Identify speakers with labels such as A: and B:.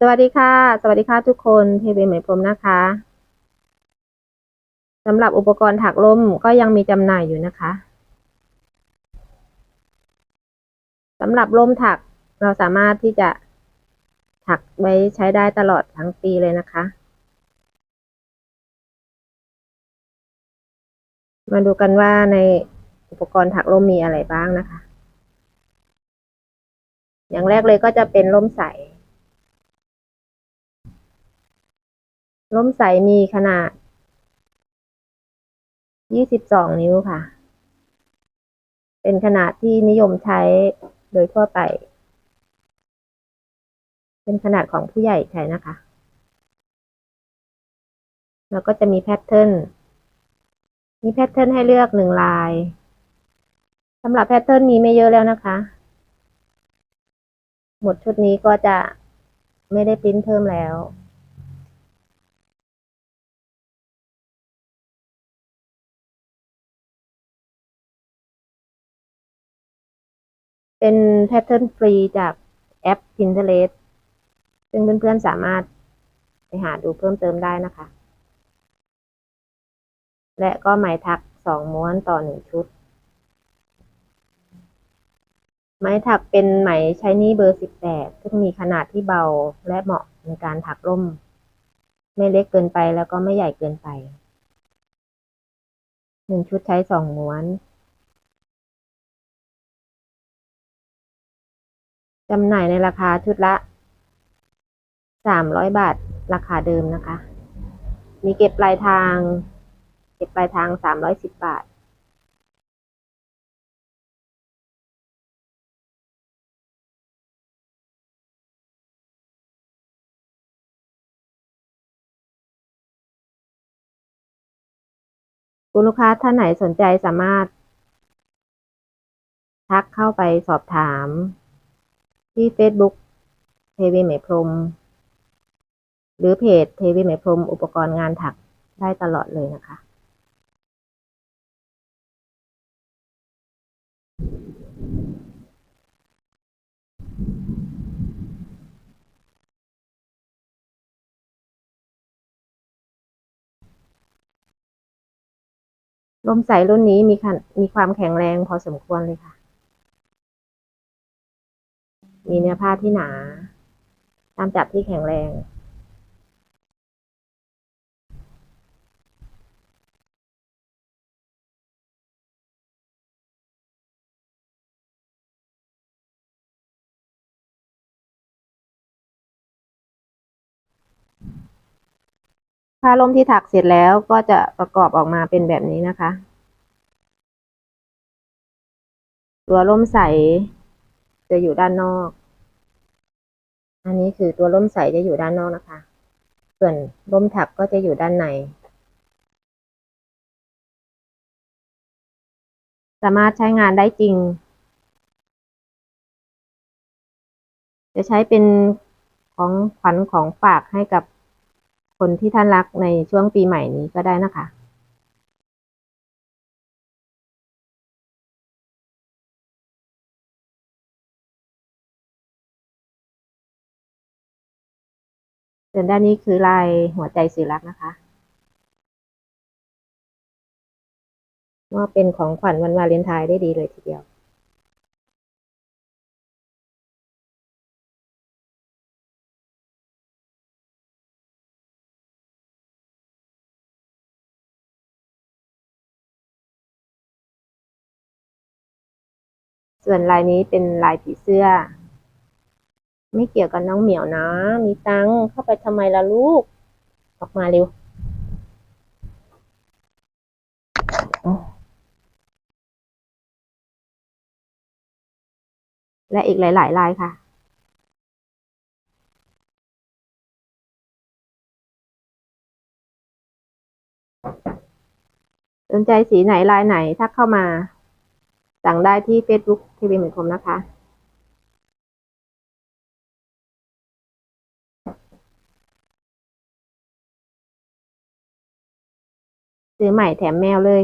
A: สวัสดีค่ะ สวัสดีค่ะทุกคนเทวีเหมยพรมนะคะสำหรับอุปกรณ์ถักลมก็ยังมีจำหน่ายอยู่นะคะสำหรับลมถักเราสามารถที่จะถักไว้ใช้ได้ตลอดทั้งปีเลยนะคะ มาดูกันว่าในอุปกรณ์ถักลมมีอะไรบ้างนะคะ อย่างแรกเลยก็จะเป็นล่มใส ร่มใสมีขนาด 22 นิ้วค่ะ เป็นขนาดที่นิยมใช้โดยทั่วไป เป็นขนาดของผู้ใหญ่ใช้นะคะ แล้วก็จะมีแพทเทิร์น มีแพทเทิร์นให้เลือกหนึ่งลาย สำหรับแพทเทิร์นมีไม่เยอะแล้วนะคะ หมดชุดนี้ก็จะไม่ได้ปริ้นเพิ่มแล้ว เป็นแพทเทิร์นฟรีจากแอป Pinterest ซึ่งเพื่อนๆสามารถไปหาดูเพิ่มเติมได้นะคะ และก็ไหมถักสองม้วนต่อหนึ่งชุด ไหมถักเป็นไหมใช้นี่เบอร์สิบแปดซึ่งมีขนาดที่เบาและเหมาะในการถักร่ม ไม่เล็กเกินไปแล้วก็ไม่ใหญ่เกินไปหนึ่งชุดใช้สองม้วน จำหน่ายในราคาชุดละสามร้อยบาทราคาเดิมนะคะ มีเก็บปลายทาง เก็บปลายทางสามร้อยสิบบาท คุณลูกค้าท่านไหนสนใจสามารถ ทักเข้าไปสอบถาม ที่ Facebook เทวีไหมพรม หรือเพจเทวีไหมพรม อุปกรณ์งานถักได้ตลอดเลยนะคะ ลมใสรุ่นนี้มีมีความแข็งแรงพอสมควรเลยค่ะ มีเนื้อผ้าที่หนา ตามจับที่แข็งแรง ผ้าล่มที่ถักเสร็จแล้วก็จะประกอบออกมาเป็นแบบนี้นะคะ ตัวล่มใส จะอยู่ด้านนอก อันนี้คือตัวล่มใสจะอยู่ด้านนอกนะคะ ส่วนล่มถักก็จะอยู่ด้านใน สามารถใช้งานได้จริง จะใช้เป็นของขวัญของฝากให้กับคนที่ท่านรักในช่วงปีใหม่นี้ก็ได้นะคะ ส่วนด้านนี้คือลายหัวใจสื่อรักนะคะว่าเป็นของขวัญวันวาเลนไทน์ได้ดีเลยทีเดียว ส่วนลายนี้เป็นลายผีเสื้อ ไม่เกี่ยวกับน้องเหมียวนะ มีตังเข้าไปทำไมล่ะลูก ออกมาเร็วและอีกหลายๆลายค่ะ สนใจสีไหนลายไหนทักเข้ามา สั่งได้ที่ Facebook ทีวีเหมือนคมนะคะ ซื้อใหม่แถมแมวเลย